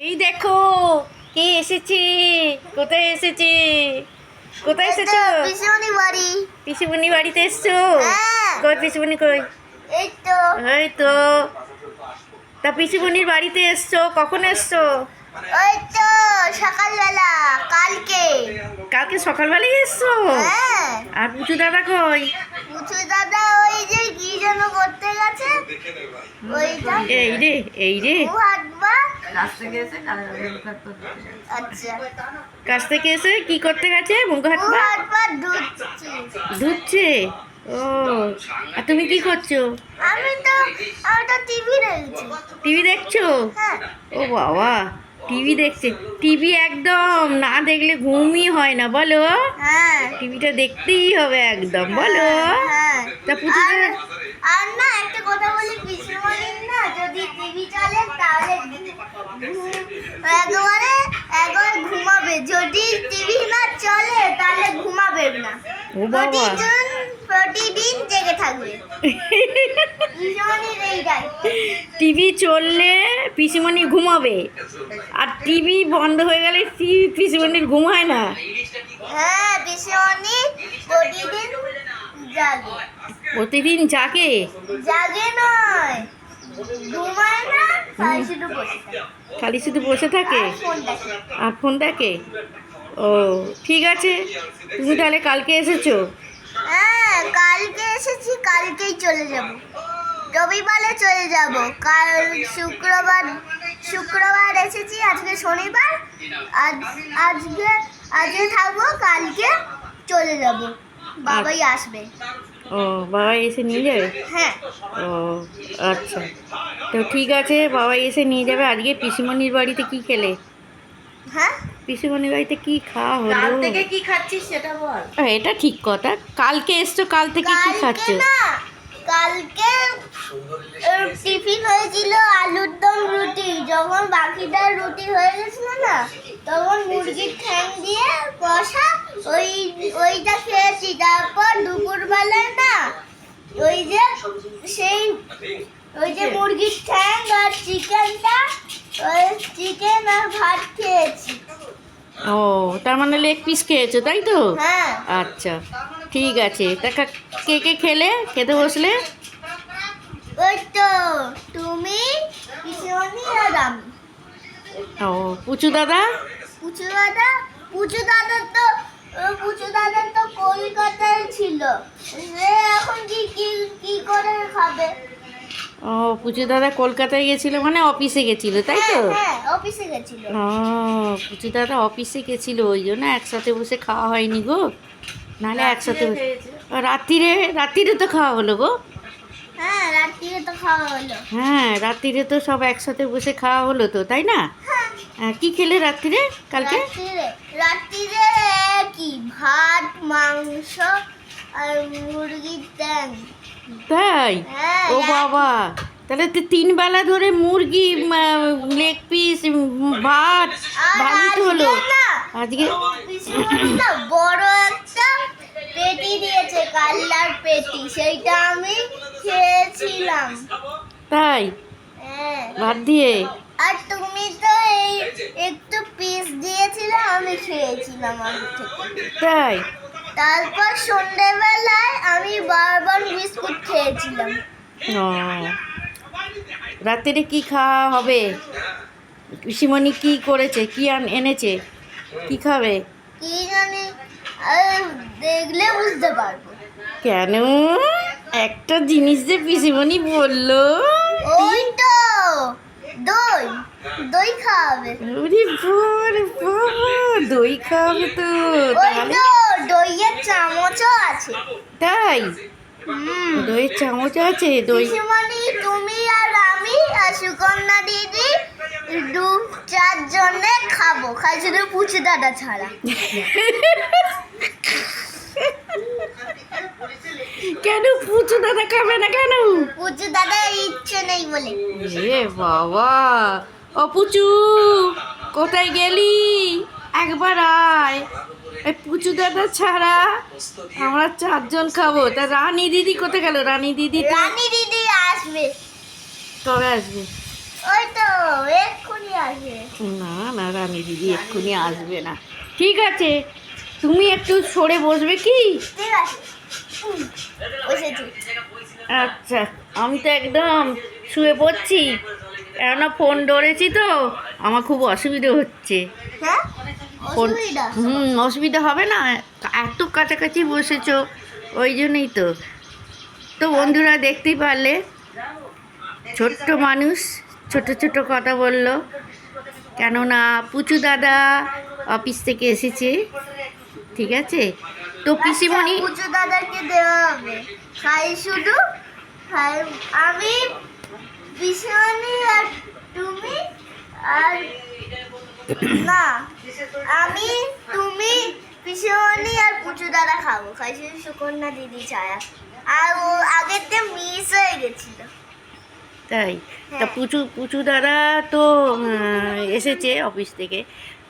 এই দেখো কে এসেছে? কোথায় এসেছে? কোথায় এসেছ? পিসিমণি বাড়ি। পিসিমণি বাড়িতে এসছো? হ্যাঁ। কই পিসিমণি কই? এই তো। এই তো। তা পিসিমণির বাড়িতে এসছো? কখন এসছো? ওই তো সকালবেলা কালকে। কালকে সকালবেলায় এসছো? হ্যাঁ। আর পুচু দাদা কই? পুচু দাদা ওই যে কি যেন করতে গেছে? ওইটা এই রে এই রে। কাছ থেকে এসে। আচ্ছা। থেকে এসে কি করতে গেছে? মুখ হাত পা? ধুচ্ছে? ও আর তুমি কি করছ? আমি তো আমি তো টিভি দেখছি। টিভি দেখছ? হ্যাঁ। ও বাবা। টিভি দেখছে। টিভি একদম না দেখলে ঘুমই হয় না বলো। হ্যাঁ। টিভিটা দেখতেই হবে একদম বলো। হ্যাঁ। তা আর আর না একটা কথা বলি পিসিমণির না যদি টিভি চলে তাহলে একবারে একবার ঘুমাবে। যদি টিভি না চলে তাহলে ঘুমাবে না। ও বাবা। প্রতিদিন জেগে থাকবে। টিভি চললে পিসিমণি ঘুমাবে। আর টিভি বন্ধ হয়ে গেলে টিভি পিসিমণির ঘুম হয় না। হ্যাঁ পিসিমণি প্রতিদিন জাগে। প্রতিদিন জাগে? জাগে নয়। ঘুমায় না তাই শুধু বসে থাকে। খালি শুধু বসে থাকে? আর ফোন দেখে। আর ফোন দেখে? ও ঠিক আছে। তুমি তাহলে কালকে এসেছ? হ্যাঁ কালকে এসেছি কালকেই চলে যাব। রবিবারে চলে যাব। কাল শুক্রবার শুক্রবার এসেছি আজকে শনিবার আজ আজকে আজকে থাকব কালকে চলে যাব। বাবাই আসবে। ও বাবা এসে নিয়ে যাবে? হ্যাঁ। ও আচ্ছা। তো ঠিক আছে বাবা এসে নিয়ে যাবে। আজকে পিসিমণির বাড়িতে কি খেলে? হ্যাঁ? পিসিমণির বাড়িতে কি খাওয়া কাল থেকে কি খাচ্ছিস সেটা বল। এটা ঠিক কথা। কালকে এসছো কাল থেকে কি খাচ্ছ? না কালকে টিফিন হয়েছিল আলুর দম রুটি। যখন বাকিটার রুটি হয়ে গেছিল না তখন মুরগির ঠ্যাং দিয়ে কষা ওই ওইটা খেয়েছি। তারপর দুপুরবেলায় না ওই যে সেই ওই যে মুরগির ঠ্যাং আর চিকেনটা ওই চিকেন আর ভাত খেয়েছি। ও তার মানে লেগ পিস খেয়েছো তাই তো? হ্যাঁ। আচ্ছা ঠিক আছে। তা কে কে খেলে? খেতে বসলে? ওই তো তুমি আর আমি। ও পুচু দাদা? পুচু দাদা পুচু দাদা তো পুচু দাদা তো কলকাতায় ছিল। সে এখন কি কি কি করে খাবে? ও পুচু দাদা কলকাতায় গেছিল মানে অফিসে গেছিল তাই তো? হ্যাঁ, হ্যাঁ অফিসে গেছিল। ও পুচু দাদা অফিসে গেছিল ওই জন্য একসাথে বসে খাওয়া হয়নি গো। নাহলে একসাথে রাত্রিরে রাত্রিরে তো খাওয়া হলো গো? হ্যাঁ রাত্রিরে তো খাওয়া হলো। হ্যাঁ রাত্রিরে তো সব একসাথে বসে খাওয়া হলো তো তাই না? হ্যাঁ। হ্যাঁ, কি খেলে রাত্রিরে কালকে? রাত্রিরে কি? ভাত মাংস আর মুরগির ট্যাং। তাই? হ্যাঁ ও বাবা। তাহলে তো তিন বেলা ধরে মুরগি লেগ পিস ভাত ভালোই তো হলো। আজকে বড় একটা পেটি দিয়েছে কাল্লার পেটি। সেইটা আমি খেয়েছিলাম। তাই? হ্যাঁ। ভাত দিয়ে? আর তুমি তো এই একটু পিস দিয়েছিলে আমি খেয়েছিলাম আমি থেকে। তাই? তারপর সন্ধ্যেবেলায় আমি বারবার বিস্কুট খেয়েছিলাম। ও। রাত্রিরে কি খাওয়া হবে? পিসিমণি কি করেছে? কি আন এনেছে? কি খাবে? কি জানি দেখলে বুঝতে পারব। কেন? একটা জিনিস যে পিসিমণি বলল। ওই তো দই। দই খাওয়াবে। ওরে বাবারে বাবা দই খাওয়াবে তো। তাহলে দইয়ের চামচও আছে। তাই? দইয়ের চামচ আছে দই। তুমি আর আমি আর সুকন্যা দিদি দু চারজনে খাব। খাই শুধু পুচু দাদা ছাড়া। কেন পুচু দাদা খাবে না কেন? পুচু দাদা ইচ্ছে নেই বলে। এ বাবা ও পুচু কোথায় গেলি? একবার আয়। এই পুচু দাদা ছাড়া আমরা চারজন খাব। তা রানী দিদি কোথায় গেল? রানী দিদি রানী দিদি আসবে। কবে আসবে? ওই তো এক্ষুনি আসে না না রানী দিদি এক্ষুনি আসবে না। ঠিক আছে তুমি একটু সরে বসবে কি? আচ্ছা আমি তো একদম শুয়ে পড়ছি। কেননা ফোন ধরেছি তো আমার খুব অসুবিধে হচ্ছে। হ্যাঁ? হুম অসুবিধা হবে না। এত কাছাকাছি বসেছো ওই জন্যই তো। তো বন্ধুরা দেখতেই পারলে ছোট্ট মানুষ ছোট ছোট কথা বলল। কেননা পুচু দাদা অফিস থেকে এসেছে ঠিক আছে? তো পিসিমণি পুচু দাদাকে দেওয়া হবে। খাই শুধু খাই আমি বিশানি আর তুমি আর না। আমি তুমি পিসিমণি আর পুজো দাদা খাব। খাই শুধু সুকন্যা দিদি ছায়া। আর ও আগেরতে মিস হয়ে গেছিল। তাই? তা পুচু পুচু দাদা তো এসেছে অফিস থেকে।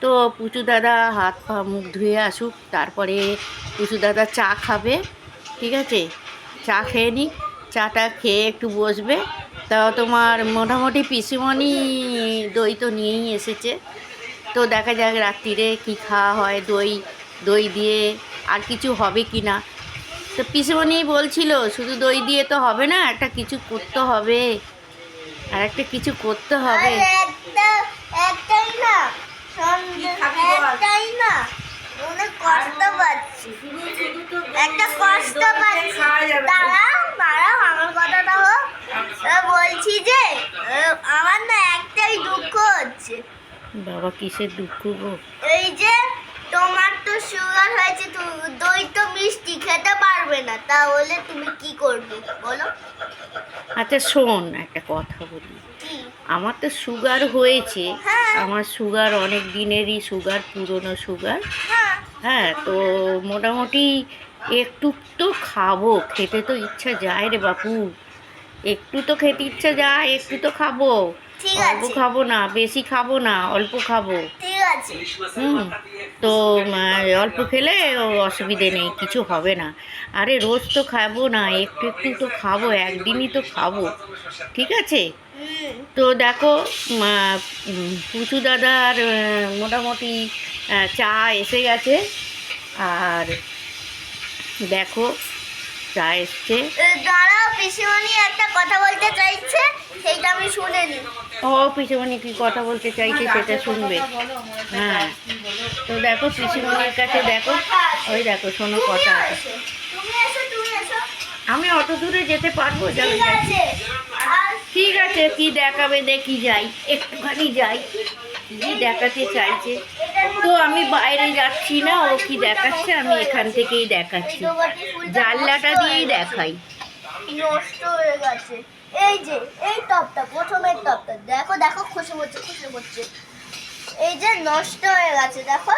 তো পুচু দাদা হাত পা মুখ ধুয়ে আসুক তারপরে পুচু দাদা চা খাবে ঠিক আছে? চা খেয়ে নিক। চাটা খেয়ে একটু বসবে। তাও তোমার মোটামুটি পিসিমণি দই তো নিয়েই এসেছে। তো দেখা যাক রাত্রিরে কি খাওয়া হয় দই দই দিয়ে আর কিছু হবে কি না। তো পিসিমণি বলছিল শুধু দই দিয়ে তো হবে না একটা কিছু করতে হবে। আর একটা কিছু করতে হবে। একটা একটাই না সন্ধ্যে খাবি বল? একটাই না অনেক কষ্ট পাচ্ছি। দাঁড়াও দাঁড়াও আমার কথাটা হোক আহ, বলছি যে আহ, আমার না একটাই দুঃখ হচ্ছে বাবা কিসের দুঃখ গো? এই যে তোমার তো সুগার হয়েছে দই তো মিষ্টি খেতে পারবে না। তাহলে তুমি কি করবে বলো? আচ্ছা শোন একটা কথা বলি। আমার তো সুগার হয়েছে। হ্যাঁ। আমার সুগার অনেক দিনেরই সুগার পুরনো সুগার হ্যাঁ। হ্যাঁ তো মোটামুটি একটু তো খাব খেতে তো ইচ্ছা যায় রে বাপু। একটু তো খেতে ইচ্ছে যায় একটু তো খাব। অল্প খাব না বেশি খাব না অল্প খাব। হুম তো অল্প খেলে অসুবিধে নেই কিছু হবে না। আরে রোজ তো খাব না একটু একটু তো খাব একদিনই তো খাব। ঠিক আছে? তো দেখো পুচু দাদার মোটামুটি চা এসে গেছে। আর দেখো চা এসছে। দাঁড়াও পিসিমণি একটা কথা বলতে চাইছে সেইটা আমি শুনে নি। ও পিসিমণি কি কথা বলতে চাইছে সেটা শুনবে। হ্যাঁ। তো দেখো পিসিমণির কাছে দেখো। ওই দেখো শোনো কথা। আছে আমি অত দূরে যেতে পারব? যাবে ঠিক আছে ঠিক আছে কি দেখাবে দেখি যাই। একটুখানি যাই। কি দেখাতে চাইছে? তো আমি বাইরে যাচ্ছি না ও কি দেখাচ্ছে? আমি এখান থেকেই দেখাচ্ছি। জানলাটা দিয়েই দেখাই। নষ্ট হয়ে গেছে। এই যে এই টপটা প্রথমের টপটা। দেখো দেখো খুশি হচ্ছে খুশি হচ্ছে। এই যে নষ্ট হয়ে গেছে দেখো।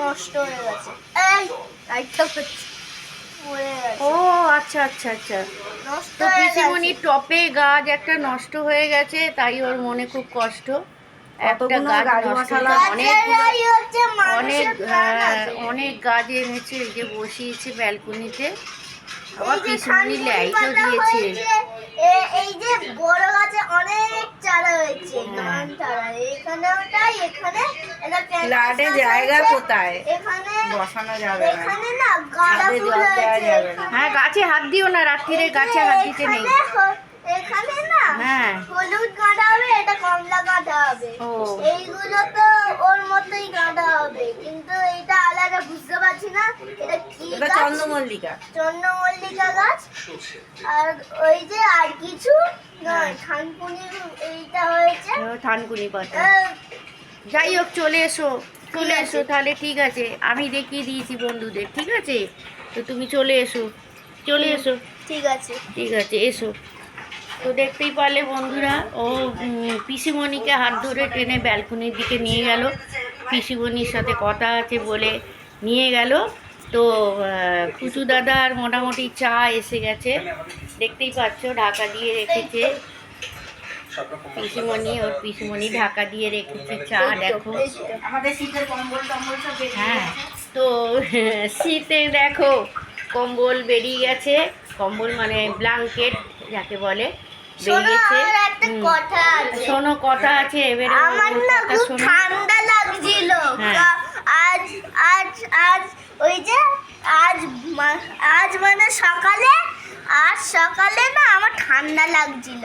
নষ্ট হয়ে গেছে। এই লাইটটা হচ্ছে। ও আচ্ছা আচ্ছা আচ্ছা। নষ্ট হয়ে গেছে। টপে গাছ একটা নষ্ট হয়ে গেছে তাই ওর মনে খুব কষ্ট। কতগুলো নষ্ট মশলা। অনেক হ্যাঁ, অনেক গাছ এনেছে যে বসিয়েছে ব্যালকনিতে। আবার পিসিমণি লাইটও দিয়েছে। হয়েছে, এই যে বড় গাছে অনেক চারা হয়েছে হ্যাঁ। এখানেও তাই এখানে জায়গা কোথায়? এখানে বসানো যাবে না। এখানে। হ্যাঁ গাছে হাত দিও না রাত্রিরে গাছে হাত দিতে নেই। এখানে না হ্যাঁ। হলুদ গাঁদা হবে এটা কমলা গাঁদা হবে। এইগুলো তো ওর মতোই গাঁদা হবে কিন্তু এটা আলাদা বুঝতে পারছি না এটা কি এটা চন্দ্রমল্লিকা। চন্দ্রমল্লিকা গাছ। আর ওই যে আর কিছু নয় থানকুনির এইটা হয়েছে। থানকুনি পাতা। যাই হোক চলে এসো চলে এসো তাহলে ঠিক আছে। আমি দেখিয়ে দিয়েছি বন্ধুদের ঠিক আছে? তো তুমি চলে এসো চলে এসো। ঠিক আছে। ঠিক আছে এসো। তো দেখতেই পারলে বন্ধুরা ও পিসিমণিকে হাত ধরে টেনে ব্যালকনির দিকে নিয়ে গেল। পিসিমণির সাথে কথা আছে বলে নিয়ে গেল। তো কুচু দাদার মোটামুটি চা এসে গেছে। দেখতেই পাচ্ছ ঢাকা দিয়ে রেখেছে। পিসিমণি ওর পিসিমণি ঢাকা দিয়ে রেখেছে চা দেখো। হ্যাঁ তো শীতে দেখো কম্বল বেরিয়ে গেছে। কম্বল মানে ব্ল্যাঙ্কেট যাকে বলে শোনো বেরিয়েছে। একটা কথা আছে। শোনো কথা আছে এবারে আমার না খুব ঠান্ডা লাগছিল। হ্যাঁ। আজ আজ আজ ওই যে আজ আজ মানে সকালে আজ সকালে না আমার ঠান্ডা লাগছিল।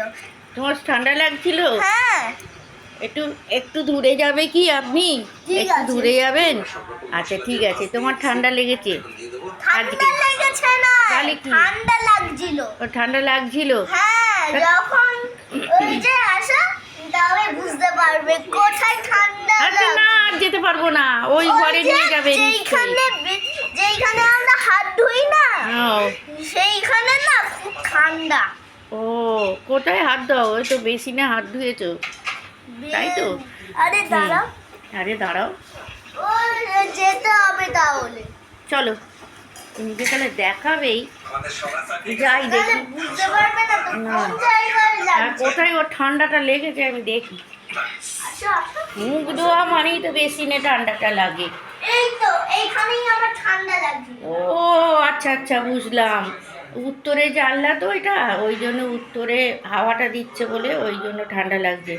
তোমার ঠান্ডা লাগছিল? হ্যাঁ। একটু একটু দূরে যাবে কি আপনি? একটু দূরে যাবেন? আচ্ছা ঠিক আছে। তোমার ঠান্ডা লেগেছে? ঠান্ডা আজকে? লেগেছে না। তাহলে কি? ঠান্ডা লাগছিল। ও ঠান্ডা লাগছিল? হ্যাঁ যখন ওই যে আসো তবে বুঝতে পারবে কোথায় ঠান্ডা আচ্ছা না আর যেতে পারব না। ওই ঘরে নিয়ে যাবে নিশ্চয়ই। যেইখানে বে- যেইখানে আমরা হাত ধুই না সেইখানে না খুব ঠান্ডা। ও কোথায় হাত দাও? ওই তো বেশি না হাত ধুয়েছো। তাই তো? আরে দাঁড়াও। আরে দাঁড়াও। ও যেতে হবে তাহলে। চলো তুমি যে তাহলে দেখাবেই। যাই দেখি। বুঝতে পারবে না তো না। কোন জায়গায় আর কোথায় ওর ঠান্ডাটা লেগেছে আমি দেখি। আসো, আসো। মুখ ধোয়া মানেই তো বেশি না ঠান্ডাটা লাগে। এই তো এইখানেই আমার ঠান্ডা লাগছে। ও আচ্ছা আচ্ছা বুঝলাম। উত্তরে জানলা তো এটা ওই জন্য উত্তরে হাওয়াটা দিচ্ছে বলে ওই জন্য ঠান্ডা লাগছে।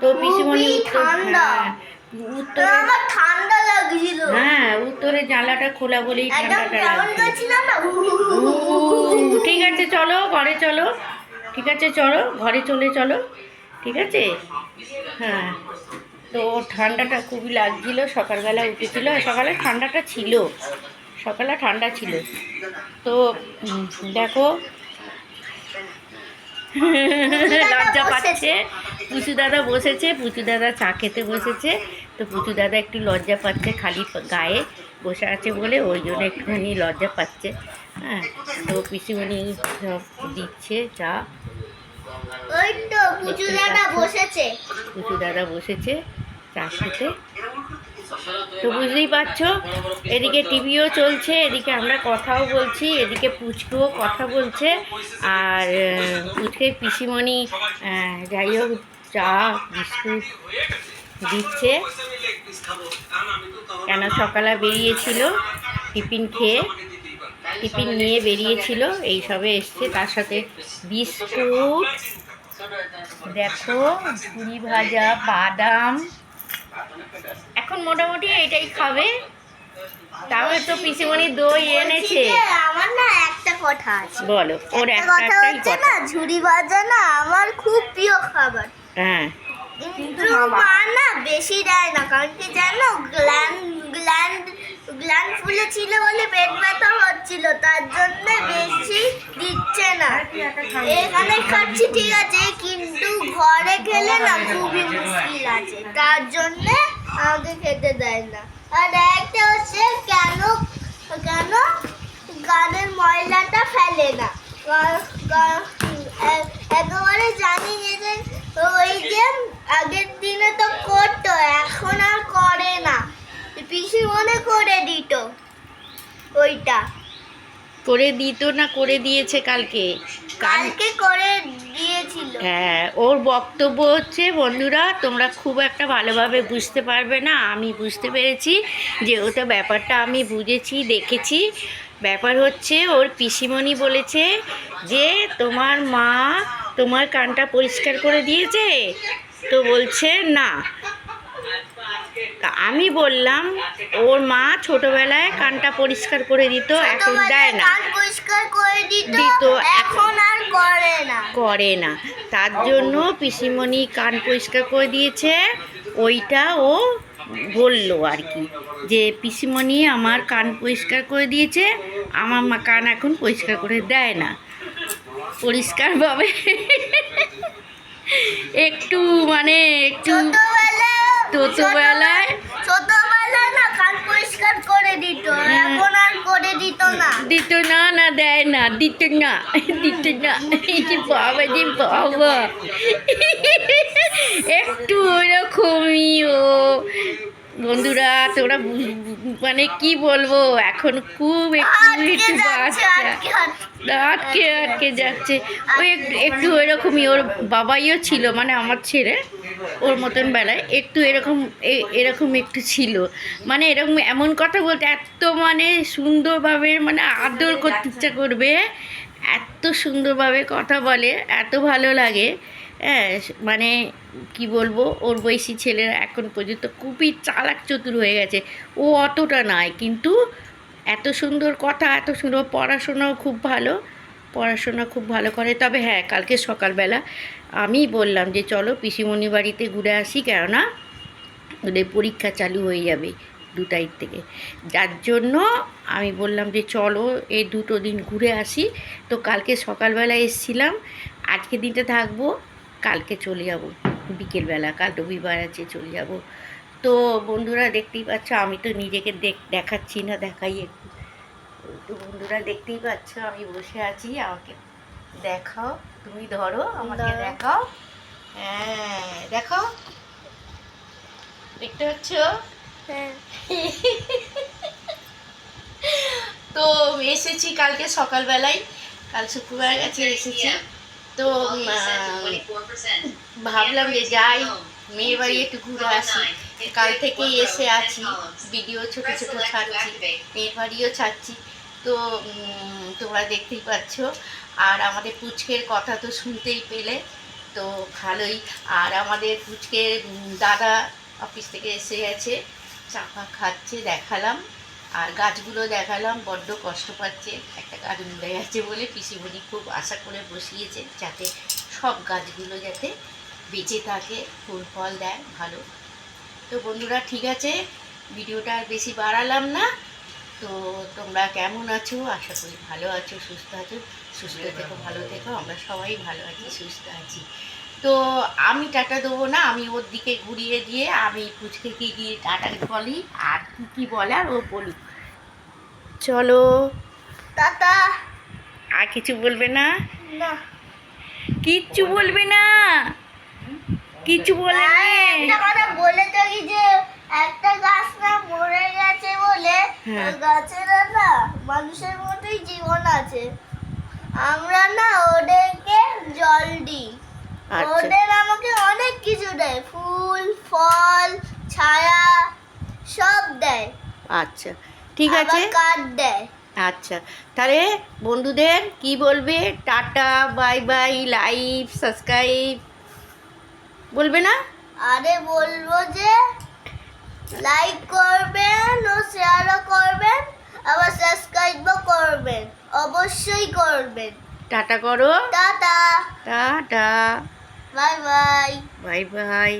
তো পিসিমণি ঠান্ডা। হ্যাঁ, উত্তরে আমার ঠান্ডা লাগছিল। হ্যাঁ উত্তরে জানলাটা খোলা বলেই ঠান্ডাটা কেমন লাগছে করছিলাম না? উহ, ঠিক আছে চলো ঘরে চলো। ঠিক আছে চলো ঘরে চলে চলো। ঠিক আছে? হ্যাঁ তো ঠান্ডাটা খুবই লাগছিল সকালবেলা উঠেছিল সকালে ঠান্ডাটা ছিল। সকালে ঠান্ডা ছিল। তো দেখো। লজ্জা পাচ্ছে। পুচু দাদা বসেছে পুচু দাদা চা খেতে বসেছে। তো পুচু দাদা একটু লজ্জা পাচ্ছে খালি গায়ে বসে আছে বলে ওই জন্য একটুখানি লজ্জা পাচ্ছে। হ্যাঁ তো পিসিমণি সব দিচ্ছে চা। ওই তো পুচু দাদা বসেছে। পুচু দাদা বসেছে চা খেতে। তো বুঝতেই পারছ এদিকে টিভিও চলছে এদিকে আমরা কথাও বলছি এদিকে পুচকুও কথা বলছে। আর পুচকে পিসিমণি যাই হোক চা বিস্কুট দিচ্ছে। কেন? সকালে বেরিয়েছিল টিফিন খেয়ে টিফিন নিয়ে বেরিয়েছিল এই সবে এসছে। তার সাথে বিস্কুট দেখো ঝুড়ি ভাজা বাদাম। এখন মোটামুটি এটাই খাবে। তাও তো পিসিমণি দই এনেছে। আমার না একটা কথা আছে। বলো ওর একটা কথা ঝুড়ি ভাজা না আমার খুব প্রিয় খাবার। হ্যাঁ। কিন্তু মা না বেশি দেয় না কারণ কি জানো? গ্ল্যান্ড গ্ল্যান্ড গ্ল্যান্ড ফুলে ছিল বলে পেট ব্যথা হচ্ছিল তার জন্য বেশি দিচ্ছে না। এখানে খাচ্ছি ঠিক আছে কিন্তু ঘরে খেলে না খুবই মুশকিল আছে তার জন্য আমাকে খেতে দেয় না। আর একটা হচ্ছে কেন কেন গানের ময়লাটা ফেলে না? একেবারে জানি যে যে ওই যে আগের দিনে তো করতো এখন আর করে না। পিসি মনে করে দিত ওইটা। করে দিত না করে দিয়েছে কালকে। কালকে করে দিয়েছিল। হ্যাঁ ওর বক্তব্য হচ্ছে বন্ধুরা তোমরা খুব একটা ভালোভাবে বুঝতে পারবে না আমি বুঝতে পেরেছি যেহেতু ব্যাপারটা আমি বুঝেছি দেখেছি। ব্যাপার হচ্ছে ওর পিসিমণি বলেছে যে তোমার মা তোমার কানটা পরিষ্কার করে দিয়েছে। তো বলছে না। তা আমি বললাম ওর মা ছোটবেলায় কানটা পরিষ্কার করে দিত এখন দেয় না। পরিষ্কার করে দিত দিত, এখন আর করে না। করে না। তার জন্য পিসিমণি কান পরিষ্কার করে দিয়েছে ওইটা ও বলল আর কি যে পিসিমণি আমার কান পরিষ্কার করে দিয়েছে আমার মা কান এখন পরিষ্কার করে দেয় না। পরিষ্কারভাবে একটু মানে একটু ছোটবেলায় ছোটবেলায়- ছোটবেলায় না কান পরিষ্কার করে দিত। এখন আর করে দিত না। দিত না না দেয় না দিত না দিত না। বাবা যে বাবা। একটু ওরকমই ও বন্ধুরা বুঝ- মানে কি বলব? এখন খুব একটু আটকে একটু বাচ্চা। আটকে আটকে যাচ্ছে। ওই একটু এরকমই ওর বাবাইও ছিল মানে আমার ছেলে ওর মতন বেলায়। একটু এরকম এরকম একটু ছিল। মানে এরকম এমন কথা বলতে এত মানে সুন্দরভাবে মানে আদর করতে ইচ্ছা করবে। এত সুন্দরভাবে কথা বলে এত ভালো লাগে। মানে কি বলব, ওর বয়সী ছেলেরা এখন পর্যন্ত খুবই চালাক চতুর হয়ে গেছে। ও অতটা নয়, কিন্তু এত সুন্দর কথা, এত সুন্দর পড়াশোনাও খুব ভালো, পড়াশোনা খুব ভালো করে। তবে হ্যাঁ কালকে সকালবেলা আমি বললাম যে, চলো পিসিমণি বাড়িতে ঘুরে আসি, কেননা ওদের পরীক্ষা চালু হয়ে যাবে দু তারিখ থেকে। যার জন্য আমি বললাম যে, চলো এই দুটো দিন ঘুরে আসি। তো কালকে সকালবেলা এসছিলাম আজকে দিনটা থাকব কালকে চলে যাব বিকেলবেলা কাল রবিবার আছে চলে যাব। তো বন্ধুরা দেখতেই পাচ্ছ আমি তো নিজেকে দেখ দেখাচ্ছি না দেখাই একটু। তো বন্ধুরা দেখতেই পাচ্ছ আমি বসে আছি আমাকে দেখাও তুমি ধরো আমাকে। দেখাও। হ্যাঁ দেখো দেখতে পাচ্ছ? হ্যাঁ। তো এসেছি কালকে সকালবেলায় কাল শুক্রবার গেছে এসেছি। তো ভাবলাম যে যাই মেয়ের বাড়ি একটু ঘুরে আসি। কাল থেকেই এসে আছি ভিডিও ছোট ছোট ছাড়ছি মেয়ের বাড়িও ছাড়ছি। তো তোমরা দেখতেই পাচ্ছ। আর আমাদের পুচকের কথা তো শুনতেই পেলে। তো ভালোই। আর আমাদের পুচকের দাদা অফিস থেকে এসে গেছে চাপা খাচ্ছে দেখালাম। আর গাছগুলো দেখালাম, বড্ড কষ্ট পাচ্ছে। একটা গাছ মরে গেছে বলে পিসিমণি খুব আশা করে বসিয়েছে যাতে সব গাছগুলো যাতে বেঁচে থাকে, ফুল ফল দেয়, ভালো। তো বন্ধুরা, ঠিক আছে, ভিডিওটা আর বেশি বাড়ালাম না। তো তোমরা কেমন আছো? আশা করি ভালো আছো, সুস্থ আছো। সুস্থ থেকো, ভালো থেকো। আমরা সবাই ভালো আছি, সুস্থ আছি। তো আমি টাটা দেবো না আমি ওর দিকে ঘুরিয়ে দিয়ে আমি পুচকে কি গিয়ে টাটা বলি আর কি কি আর ও বলুক। চলো। টাটা। আর কিছু বলবে না? না। কিচ্ছু বলবে না। কিছু বলে একটা কথা বলে থাকি যে একটা গাছ না মরে গেছে বলে হ্যাঁ। গাছের না মানুষের মতোই জীবন আছে। আমরা না ওদেরকে জল দিই। ওদের আমাকে অনেক কিছু দেয়। ফুল ফল ছায়া সব দেয়। আচ্ছা ঠিক আছে। কাঠ দেয়। আচ্ছা তাহলে বন্ধুদের কি বলবে? Tata bye bye live subscribe. বলবে না? আরে বলব যে লাইক করবেন ও শেয়ারও করবেন আবার সাবস্ক্রাইবও করবেন। অবশ্যই করবেন। টাটা করো। Tata. Tata. Bye bye bye bye